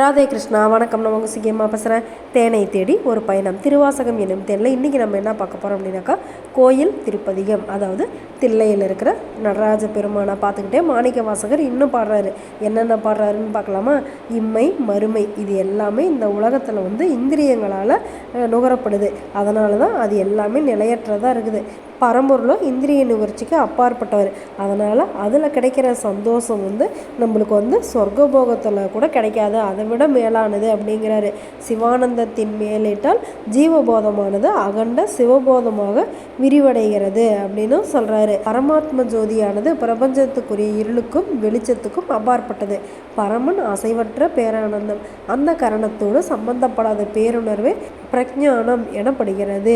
ராதே கிருஷ்ணா வணக்கம். நான் உங்கள் சிக்கியம்மா பேசுகிறேன் தேனை தேடி ஒரு பயணம். திருவாசகம் என்னும் தேனில் இன்றைக்கி நம்ம என்ன பார்க்க போகிறோம் அப்படின்னாக்கா கோயில் திருப்பதிகம். அதாவது தில்லையில் இருக்கிற நடராஜ பெருமானை பார்த்துக்கிட்டே மாணிக்க வாசகர் இன்னும் பாடுறாரு. என்னென்ன பாடுறாருன்னு பார்க்கலாமா? இம்மை மறுமை. இது எல்லாமே இந்த உலகத்தில் வந்து இந்திரியங்களால் நுகரப்படுது. அதனால தான் அது எல்லாமே நிலையற்றதாக இருக்குது. பரம்பொருளும் இந்திரிய நுகர்ச்சிக்கு அப்பாற்பட்டவர். அதனால் அதில் கிடைக்கிற சந்தோஷம் வந்து நம்மளுக்கு வந்து சொர்க்கபோகத்தில் கூட கிடைக்காது. அதை விட மேலானது அப்படிங்கிறாரு. சிவானந்தத்தின் மேலிட்டால் ஜீவபோதமானது அகண்ட சிவபோதமாக விரிவடைகிறது அப்படின்னு சொல்கிறாரு பரமாத்ம ஜோதியானது பிரபஞ்சத்துக்குரிய இருளுக்கும் வெளிச்சத்துக்கும் அப்பாற்பட்டது. பரமன் அசைவற்ற பேரானந்தம். அந்த கரணத்தோடு சம்பந்தப்படாத பேருணர்வே பிரஜானம் எனப்படுகிறது.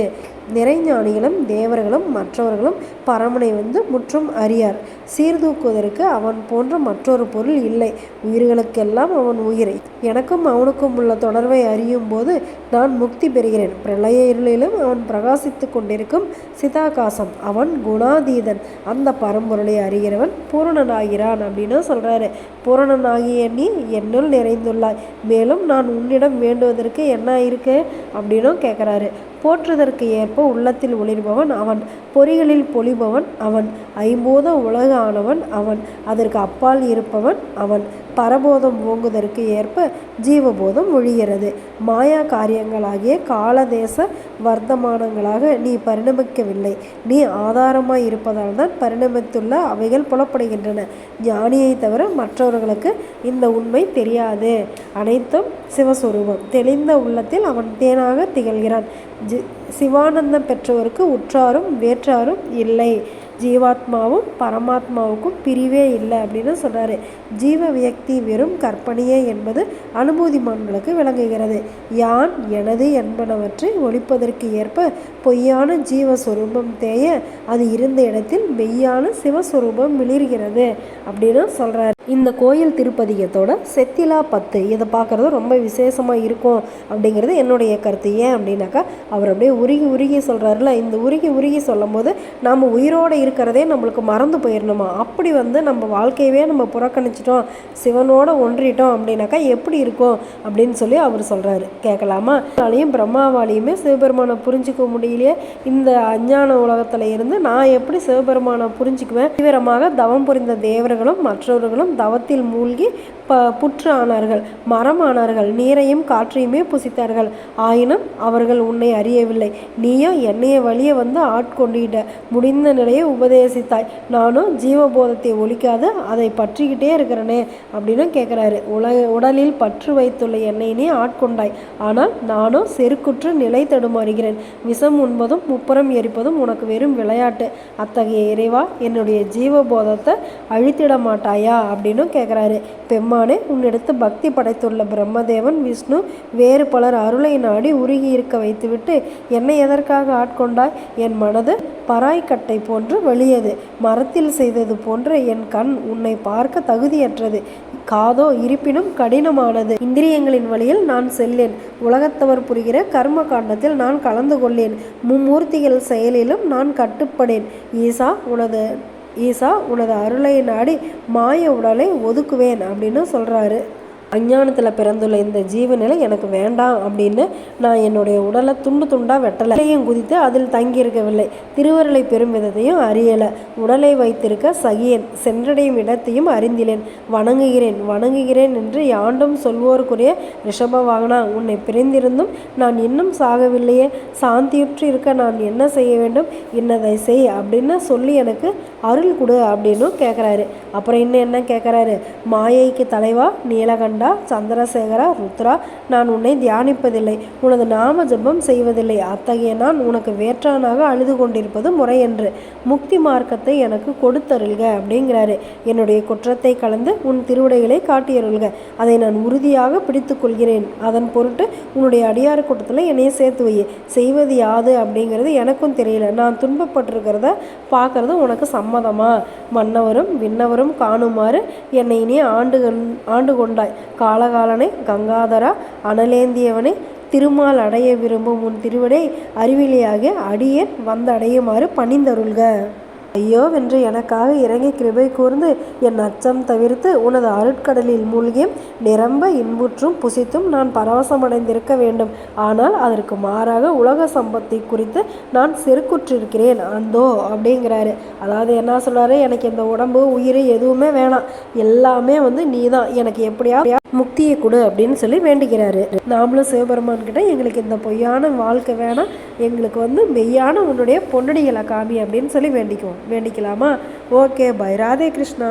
நிறைஞானிகளும் தேவர்களும் மற்றவர்களும் பரமனை வந்து முற்றும் அறியார். சீர்தூக்குவதற்கு அவன் போன்ற மற்றொரு பொருள் இல்லை. உயிர்களுக்கெல்லாம் அவன் உயிரை. எனக்கும் அவனுக்கும் உள்ள தொடர்பை அறியும் போது நான் முக்தி பெறுகிறேன். பிரளய இருளிலும் அவன் பிரகாசித்து கொண்டிருக்கும் சிதாகாசம். அவன் குணாதீதன். அந்த பரம்பொருளை அறிகிறவன் பூரணனாகிறான் அப்படின்னு சொல்கிறாரு பூரணனாகிய நீ என்னுள் நிறைந்துள்ளாய். மேலும் நான் உன்னிடம் வேண்டுவதற்கு என்ன இருக்கு அப்படின்னும் கேட்குறாரு போற்றுதற்கு ஏற்ப உள்ளத்தில் ஒளிர்பவன் அவன் பொறிகளில் பொழிபவன் அவன் ஐம்போத உலக ஆனவன் அவன் அதற்கு அப்பால் இருப்பவன் அவன். பரபோதம் ஓங்குதற்கு ஏற்ப ஜீவபோதம் ஒழிகிறது. மாயா காரியங்களாகிய காலதேச வர்த்தமானங்களாக நீ பரிணமிக்கவில்லை. நீ ஆதாரமாய் இருப்பதால் தான் பரிணமித்துள்ள அவைகள் புலப்படுகின்றன. ஞானியை தவிர மற்றவர்களுக்கு இந்த உண்மை தெரியாது. அனைத்தும் சிவஸ்வரூபம். தெளிந்த உள்ளத்தில் அவன் தேனாக திகழ்கிறான். ஜி சிவானந்தம் பெற்றவருக்கு உற்றாரும் வேற்றாரும் இல்லை. ஜீவாத்மாவும் பரமாத்மாவுக்கும் பிரிவே இல்லை அப்படின்னு சொல்கிறாரு ஜீவ வியக்தி வெறும் கற்பனையே என்பது அனுபூதிமான்களுக்கு விளங்குகிறது. யான் எனது என்பனவற்றை ஒழிப்பதற்கு ஏற்ப பொய்யான ஜீவஸ்வரூபம் தேய அது இருந்த இடத்தில் மெய்யான சிவஸ்வரூபம் மிளிர்கிறது அப்படின்னு சொல்கிறாரு இந்த கோயில் திருப்பதிகத்தோட செத்திலா பத்து இதை பார்க்குறது ரொம்ப விசேஷமாக இருக்கும் அப்படிங்கிறது என்னுடைய கருத்து. ஏன் அப்படின்னாக்கா அவர் அப்படியே உருகி உருகி சொல்கிறாருல இந்த உருகி உருகி சொல்லும் போது நம்ம உயிரோடு இருக்கிறதே நம்மளுக்கு மறந்து போயிடணுமா? அப்படி வந்து நம்ம வாழ்க்கையவே நம்ம புறக்கணிச்சிட்டோம் சிவனோட ஒன்றிட்டோம் அப்படின்னாக்கா எப்படி இருக்கும் அப்படின்னு சொல்லி அவர் சொல்கிறாரு கேட்கலாமா? அதனாலையும் பிரம்மாவாலையுமே சிவபெருமானை புரிஞ்சுக்க முடியலையே. இந்த அஞ்ஞான உலகத்தில் இருந்து நான் எப்படி சிவபெருமானை புரிஞ்சுக்குவேன்? தீவிரமாக தவம் புரிந்த தேவர்களும் மற்றவர்களும் தவத்தில் மூழ்கி ப புற்று ஆனார்கள் மரம் ஆனார்கள் நீரையும் காற்றையுமே புசித்தார்கள். ஆயினும் அவர்கள் உன்னை அறியவில்லை. நீயோ என்னைய வழிய வந்து ஆட்கொண்டிட்ட முடிந்த நிலையை உபதேசித்தாய். நானும் ஜீவபோதத்தை ஒழிக்காது அதை பற்றிக்கிட்டே இருக்கிறனே அப்படின்னு கேட்குறாரு உல உடலில் பற்று வைத்துள்ள என்னை நீ ஆட்கொண்டாய். ஆனால் நானும் செருக்குற்று நிலை தடுமாறுகிறேன். விஷம் உண்பதும் முப்புறம் எரிப்பதும் உனக்கு வெறும் விளையாட்டு. அத்தகைய இறைவா என்னுடைய ஜீவபோதத்தை அழித்திட மாட்டாயா அப்படின்னும் கேட்குறாரு பெம்மானே உன்னிடத்து பக்தி படைத்துள்ள பிரம்மதேவன் விஷ்ணு வேறு பலர் அருளை நாடி உருகி இருக்க வைத்துவிட்டு என்னை எதற்காக ஆட்கொண்டாய்? என் மனது பராய்க்கட்டை போன்று வெளியது மரத்தில் செய்தது போன்ற என் கண் உன்னை பார்க்க தகுதியற்றது. காதோ இருப்பினும் கடினமானது. இந்திரியங்களின் வழியில் நான் செல்லேன். உலகத்தவர் புரிகிற கர்ம காண்டத்தில் நான் கலந்து கொள்ளேன். மும்மூர்த்திகள் செயலிலும் நான் கட்டுப்படேன். ஈசா உனது ஈசா உனது அருளை நாடி மாய உடலை ஒதுக்குவேன் அப்படின்னு சொல்கிறாரு அஞ்ஞானத்தில் பிறந்துள்ள இந்த ஜீவநிலை எனக்கு வேண்டாம் அப்படின்னு நான் என்னுடைய உடலை துண்டு துண்டாக வெட்டலையும் குதித்து அதில் தங்கியிருக்கவில்லை. திருவருளை பெறும் விதத்தையும் அறியலை. உடலை வைத்திருக்க சகியேன் சென்றடையும் இடத்தையும் அறிந்திலேன். வணங்குகிறேன் வணங்குகிறேன் என்று யாண்டும் சொல்வோருக்குரிய ரிஷப வாகனா உன்னை பிரிந்திருந்தும் நான் இன்னும் சாகவில்லையே. சாந்தியுற்று இருக்க நான் என்ன செய்ய வேண்டும்? இன்னதை செய் அப்படின்னு சொல்லி எனக்கு அருள் கொடு அப்படின்னு கேட்குறாரு அப்புறம் இன்னும் என்ன கேட்குறாரு மாயைக்கு தலைவா நீலகண்டா சந்திரசேகரா ருத்ரா நான் உன்னை தியானிப்பதில்லை. உனது நாம ஜபம் செய்வதில்லை. அத்தகைய நான் உனக்கு வேற்றானாக அழுது கொண்டிருப்பது முறையன்று முக்தி மார்க்கத்தை எனக்கு கொடுத்தருள்க அப்படிங்கிறாரு. என்னுடைய குற்றத்தை கலந்து உன் திருவிடைகளை காட்டியருள்க. அதை நான் உறுதியாக பிடித்து கொள்கிறேன். அதன் பொருட்டு உன்னுடைய அடியார் கூட்டத்தில் என்னைய சேர்த்து வை. செய்வது யாது அப்படிங்கிறது எனக்கும் தெரியல. நான் துன்பப்பட்டிருக்கிறத பார்க்கறது உனக்கு சம்ம சம்மதமா? மன்னவரும் விண்ணவரும் காணுமாறு என்னை இனி ஆண்டு ஆண்டு கொண்டாய். காலகாலனை கங்காதரா அனலேந்தியவனை திருமால் அடைய விரும்பும் உன் திருவிடை அறிவிலியாக அடியேன் வந்தடையுமாறு பணிந்தருள்க. ஐயோ வென்று எனக்காக இறங்கி கிருபை கூர்ந்து என் அச்சம் தவிர்த்து உனது அருட்கடலில் மூழ்கியும் நிரம்ப இன்புற்றும் புசித்தும் நான் பரவசமடைந்திருக்க வேண்டும். ஆனால் அதற்கு மாறாக உலக சம்பத்தை குறித்து நான் செருக்குற்றிருக்கிறேன். அந்தோ அப்படிங்கிறாரு. அதாவது என்ன சொல்றாரு? எனக்கு இந்த உடம்பு உயிர் எதுவுமே வேணாம். எல்லாமே வந்து நீ தான் எனக்கு எப்படியா முக்தியை கொடு அப்படின்னு சொல்லி வேண்டிக்கிறாரு நாமளும் சிவபெருமான் கிட்ட எங்களுக்கு இந்த பொய்யான வாழ்க்கை வேணாம். எங்களுக்கு வந்து மெய்யான உன்னுடைய பொன்னடிகளை காமி அப்படின்னு சொல்லி வேண்டிக்குவோம். வேண்டிக்கலாமா? Okay bye Radhe Krishna.